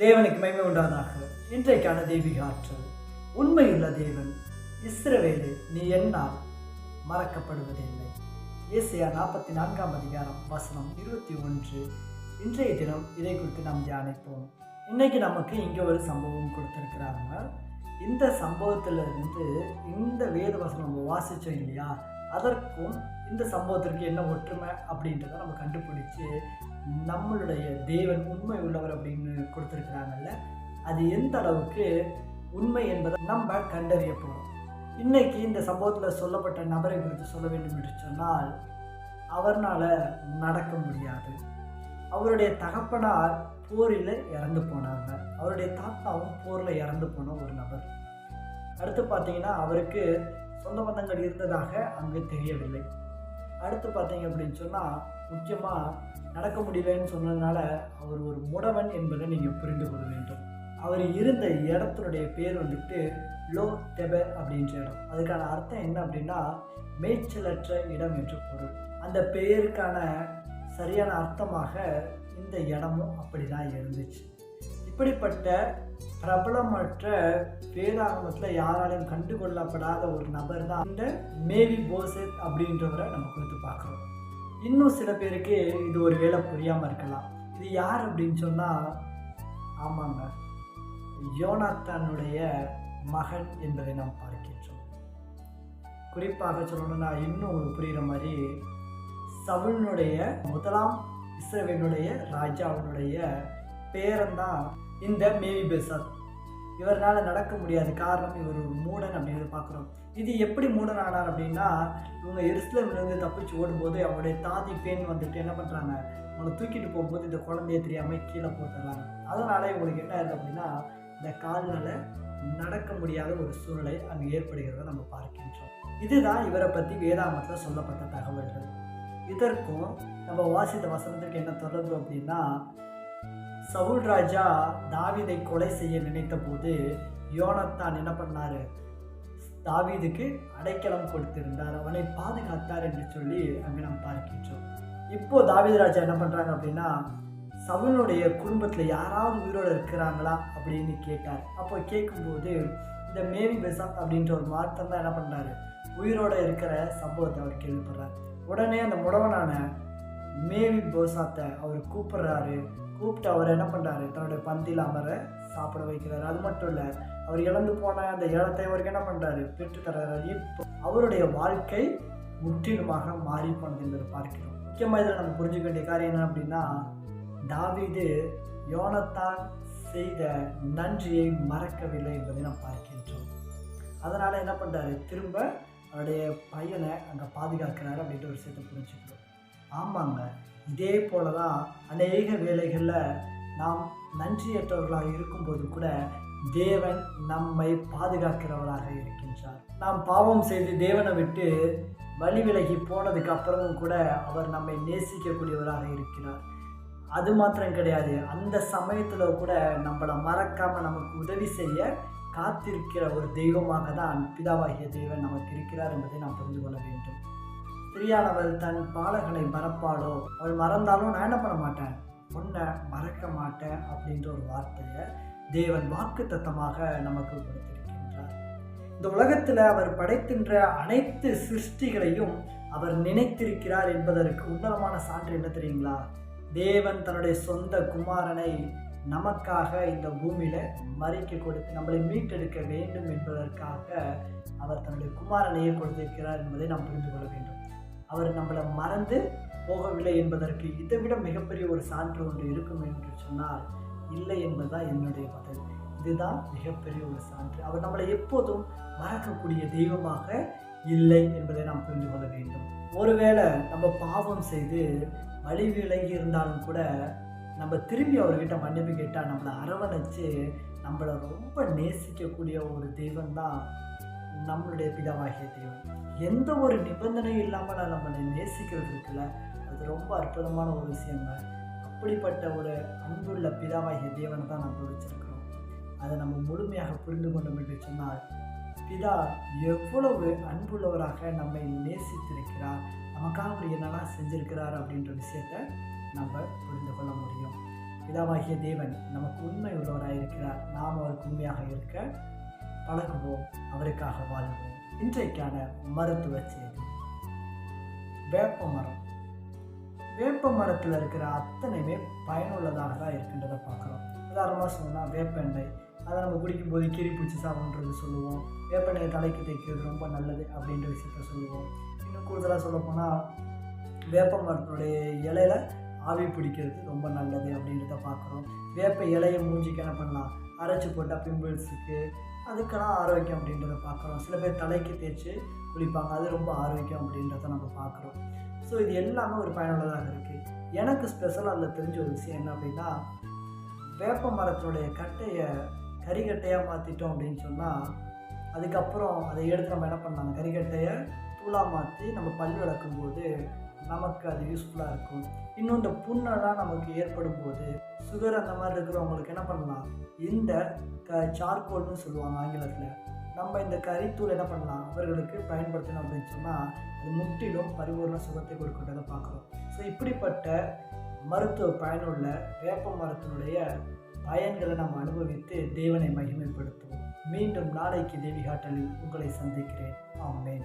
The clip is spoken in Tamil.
தேவனுக்கு மகிமை உண்டாதாக. இன்றைக்கான தெய்வீக ஆற்றல். உண்மையுள்ள தேவன் இஸ்ரவேலு நீ என்னால் மறக்கப்படுவதில்லை. ஏசியா நாற்பத்தி நான்காம் அதிகாரம் வசனம் இருபத்தி ஒன்று. இன்றைய தினம் இதை குறித்து நாம் தியானிப்போம். இன்னைக்கு நமக்கு இங்கே ஒரு சம்பவம் கொடுத்துருக்கிறாங்க. இந்த சம்பவத்திலிருந்து இந்த வேத வசனம் நம்ம வாசித்தோம் இல்லையா? அதற்கும் இந்த சம்பவத்திற்கு என்ன ஒற்றுமை அப்படின்றத நம்ம கண்டுபிடிச்சு நம்மளுடைய தேவன் உண்மை உள்ளவர் அப்படின்னு கொடுத்துருக்குறாங்கல்ல அது எந்த அளவுக்கு உண்மை என்பதை நம்ம கண்டறிய போகிறோம் இன்னைக்கு இந்த சம்பவத்தில் சொல்லப்பட்ட நபரை குறித்து சொல்ல வேண்டும் என்று சொன்னால் அவர்னால் நடக்க முடியாது. அவருடைய தகப்பனார் போரில் இறந்து போனாங்க. அவருடைய தாத்தாவும் போரில் இறந்து போன ஒரு நபர். அடுத்து பார்த்தீங்கன்னா அவருக்கு சொந்த பந்தங்கள் இருந்ததாக அங்கு தெரியவில்லை. அடுத்து பார்த்தீங்க அப்படின்னு சொன்னால் முக்கியமாக நடக்க முடியலன்னு சொன்னதுனால அவர் ஒரு முடவன் என்பதை நீங்கள் புரிந்து கொள்ள வேண்டும். அவர் இருந்த இடத்தினுடைய பேர் வந்துட்டு லோ தெப அப்படின்ற இடம். அதுக்கான அர்த்தம் என்ன அப்படின்னா மேய்ச்சலற்ற இடம் என்று பொருள். அந்த பெயருக்கான சரியான அர்த்தமாக இந்த இடமும் அப்படி தான் இருந்துச்சு. இப்படிப்பட்ட பிரபலமற்ற வேதாகமத்தில் யாராலையும் கண்டுகொள்ளப்படாத ஒரு நபர் தான் இந்த மேவி போசெத் அப்படின்றவரை நம்ம குறித்து பார்க்குறோம். இன்னும் சில பேருக்கு இது ஒரு வேலை புரியாமல் இருக்கலாம். இது யார் அப்படின்னு சொன்னால் ஆமாங்க யோனாத்தானுடைய மகன் என்பதை நாம் பார்க்கின்றோம். குறிப்பாக சொல்லணும்னா இன்னும் ஒரு புரிகிற மாதிரி சவுனுடைய முதலாம் இஸ்ரவேலுடைய ராஜாவினுடைய பேரன்தான் இந்த மேவி பெசாத் இவரால் நடக்க முடியாது. காரணம் இவர் ஒரு மூடன் அப்படிங்கிறத பார்க்குறோம் இது எப்படி மூடன் ஆனார் அப்படின்னா இவங்க எருசலேம்லேருந்து தப்பிச்சு ஓடும்போது அவருடைய தாதி பெண் வந்துட்டு என்ன பண்ணுறாங்க அவங்களை தூக்கிட்டு போகும்போது இந்த குழந்தைய தெரியாமல் கீழே போட்டுறாங்க. அதனால் இவங்களுக்கு என்ன ஆகுது அப்படின்னா இந்த கால்னால நடக்க முடியாத ஒரு சூழ்நிலை அங்கே ஏற்படுகிறத நம்ம பார்க்கின்றோம். இதுதான் இவரை பற்றி வேதாமத்தில் சொல்லப்பட்ட தகவல்கள். இதற்கும் நம்ம வாசித்த வசனத்துக்கு என்ன தொடர்பு அப்படின்னா சவுல் ராஜா தாவிதை கொலை செய்ய நினைத்த போது யோனத்தான் என்ன பண்ணாரு? தாவீதுக்கு அடைக்கலம் கொடுத்திருந்தார். அவனை பாதுகாத்தார் என்று சொல்லி அங்கே நாம் பார்க்கின்றோம். இப்போ தாவீது ராஜா என்ன பண்ணுறாங்க அப்படின்னா சவுனுடைய குடும்பத்தில் யாராவது உயிரோடு இருக்கிறாங்களா அப்படின்னு கேட்டார். அப்போ கேட்கும்போது இந்த மேவி பெசாத் அப்படின்ற ஒரு மார்த்தம் தான் என்ன பண்ணுறாரு உயிரோடு இருக்கிற சம்பவத்தை அவர் கேள்விப்படுறார். உடனே அந்த முடவனான மேவி போசாத்தை அவர் கூப்பிடுறாரு. கூப்பிட்டு அவர் என்ன பண்ணுறாரு தன்னுடைய பந்தியில் அமர சாப்பிட வைக்கிறாரு. அது மட்டும் இல்லை அவர் இழந்து போன அந்த ஏலத்தை அவருக்கு என்ன பண்ணுறாரு பெற்று தர்றாரு. இப்போ அவருடைய வாழ்க்கை முற்றிலுமாக மாறி போனது என்பதை பார்க்கிறோம். முக்கியமாக இதில் நம்ம புரிஞ்சுக்க வேண்டிய காரியம் என்ன அப்படின்னா தாவிது யோனத்தான் செய்த நன்றியை மறக்கவில்லை என்பதை நாம் பார்க்கின்றோம். அதனால் என்ன பண்ணுறாரு திரும்ப அவருடைய பையனை அங்கே பாதுகாக்கிறாரு அப்படின்ட்டு ஒரு விஷயத்தை புரிஞ்சுக்கிறோம். ஆமாங்க. இதே போல தான் அநேக வேலைகளில் நாம் நன்றியற்றவர்களாக இருக்கும்போது கூட தேவன் நம்மை பாதுகாக்கிறவராக இருக்கின்றார். நாம் பாவம் செய்து தேவனை விட்டு வழி விலகி போனதுக்கு அப்புறமும் கூட அவர் நம்மை நேசிக்கக்கூடியவராக இருக்கிறார். அது மாத்திரம் கிடையாது. அந்த சமயத்தில் கூட நம்மளை மறக்காமல் நமக்கு உதவி செய்ய காத்திருக்கிற ஒரு தெய்வமாக தான் பிதாவாகிய தெய்வன் நமக்கு இருக்கிறார் என்பதை நாம் புரிந்து கொள்ள வேண்டும். பிரியாதவள் தன் பாலகனை மறப்பாளோ? அவள் மறந்தாலும் நான் என்ன பண்ண மாட்டேன்? உன்னை மறக்க மாட்டேன் அப்படின்ற ஒரு வார்த்தையை தேவன் வாக்கு தத்தமாக நமக்கு கொடுத்திருக்கின்றார். இந்த உலகத்தில் அவர் படைத்தின்ற அனைத்து சிருஷ்டிகளையும் அவர் நினைத்திருக்கிறார் என்பதற்கு உன்னதமான சான்று என்ன தெரியுங்களா? தேவன் தன்னுடைய சொந்த குமாரனை நமக்காக இந்த பூமியில மறிக்க கொடுத்து நம்மளை மீட்டெடுக்க வேண்டும் என்பதற்காக அவர் தன்னுடைய குமாரனையே கொடுத்திருக்கிறார் என்பதை நாம் புரிந்து கொள்ள வேண்டும். அவர் நம்மளை மறந்து போகவில்லை என்பதற்கு இதை விட மிகப்பெரிய ஒரு சான்று ஒன்று இருக்கும் என்று சொன்னால் இல்லை என்பதுதான் என்னுடைய பதில். இதுதான் மிகப்பெரிய ஒரு சான்று. அவர் நம்மளை எப்போதும் மறக்கக்கூடிய தெய்வமாக இல்லை என்பதை நாம் புரிந்து கொள்ள வேண்டும். ஒருவேளை நம்ம பாவம் செய்து வழி விலகி இருந்தாலும் கூட நம்ம திரும்பி அவர்கிட்ட மன்னிப்பு கேட்டால் நம்மளை அரவணைச்சு நம்மளை ரொம்ப நேசிக்கக்கூடிய ஒரு தெய்வம் தான் நம்மளுடைய பிதாவாகிய தெய்வம். எந்த ஒரு நிபந்தனையும் இல்லாமல் நம்மளை நேசிக்கிறது இருக்குல்ல அது ரொம்ப அற்புதமான ஒரு விஷயங்க. அப்படிப்பட்ட ஒரு அன்புள்ள பிதாவாகிய தேவனை தான் நம்ம வச்சிருக்கிறோம். அதை நம்ம முழுமையாக புரிந்து கொண்டோம் என்று சொன்னால் பிதா எவ்வளவு அன்புள்ளவராக நம்மை நேசித்திருக்கிறார் நமக்காக அவர் என்னெல்லாம் செஞ்சிருக்கிறார் அப்படின்ற விஷயத்தை நம்ம புரிந்து கொள்ள முடியும். பிதாவாகிய தேவன் நமக்கு உண்மை உள்ளவராக இருக்கிறார் நாம் அவருக்கு உண்மையாக இருக்க பழகுவோம் அவருக்காக வாழ்வோம். இன்றைக்கான மருத்துவ செய்தி வேப்ப மரம். வேப்ப மரத்தில் இருக்கிற அத்தனையுமே பயனுள்ளதாக தான் இருக்கின்றதை பார்க்குறோம். உதாரணமாக சொன்னால் வேப்பெண்ணெய் அதை நம்ம குடிக்கும்போது கீரி பிடிச்சி சாப்பிட்றது சொல்லுவோம். வேப்பெண்ணெயை தலைக்கு தேய்க்கிறது ரொம்ப நல்லது அப்படின்ற விஷயத்த சொல்லுவோம். இன்னும் கூடுதலாக சொல்லப்போனால் வேப்ப மரத்தினுடைய இலையில ஆவி பிடிக்கிறது ரொம்ப நல்லது அப்படின்றத பார்க்குறோம். வேப்ப இலையை மூஞ்சிக்கு என்ன பண்ணலாம்? அரைச்சி போட்டால் பிம்பிள்ஸுக்கு அதுக்கெல்லாம் ஆரோக்கியம் அப்படின்றத பார்க்குறோம். சில பேர் தலைக்கு தேய்ச்சி குளிப்பாங்க. அது ரொம்ப ஆரோக்கியம் அப்படின்றத நம்ம பார்க்குறோம். ஸோ இது எல்லாமே ஒரு பயனுள்ளதாக இருக்குது எனக்கு ஸ்பெஷலாக அதில் தெரிஞ்ச ஒரு விஷயம் என்ன அப்படின்னா வேப்ப மரத்தினுடைய கட்டையை கறிக்கட்டையாக மாற்றிட்டோம் அப்படின்னு சொன்னால் அதுக்கப்புறம் அதை எடுத்து நம்ம என்ன பண்ணாங்க கறிக்கட்டையை தூளாக மாற்றி நம்ம பல் விளக்கும் போது நமக்கு அது யூஸ்ஃபுல்லாக இருக்கும். இன்னும் இந்த புண்ணெல்லாம் நமக்கு ஏற்படும் போது சுகர் அந்த மாதிரி இருக்கிறவங்களுக்கு என்ன பண்ணலாம்? இந்த க சார்கோல்னு சொல்லுவாங்க ஆங்கிலத்தில். நம்ம இந்த கறித்தூள் என்ன பண்ணலாம்? அவர்களுக்கு பயன்படுத்தணும் அப்படின்னு சொன்னால் அது முற்றிலும் பரிபூர்ண சுகத்தை கொடுக்கின்றதை பார்க்குறோம். ஸோ இப்படிப்பட்ட மருத்துவ பயனுள்ள வேப்ப மரத்தினுடைய பயன்களை நாம் அனுபவித்து தேவனை மகிமைப்படுத்துவோம். மீண்டும் நாளைக்கு தேவிகாட்டலில் உங்களை சந்திக்கிறேன். ஆமேன்.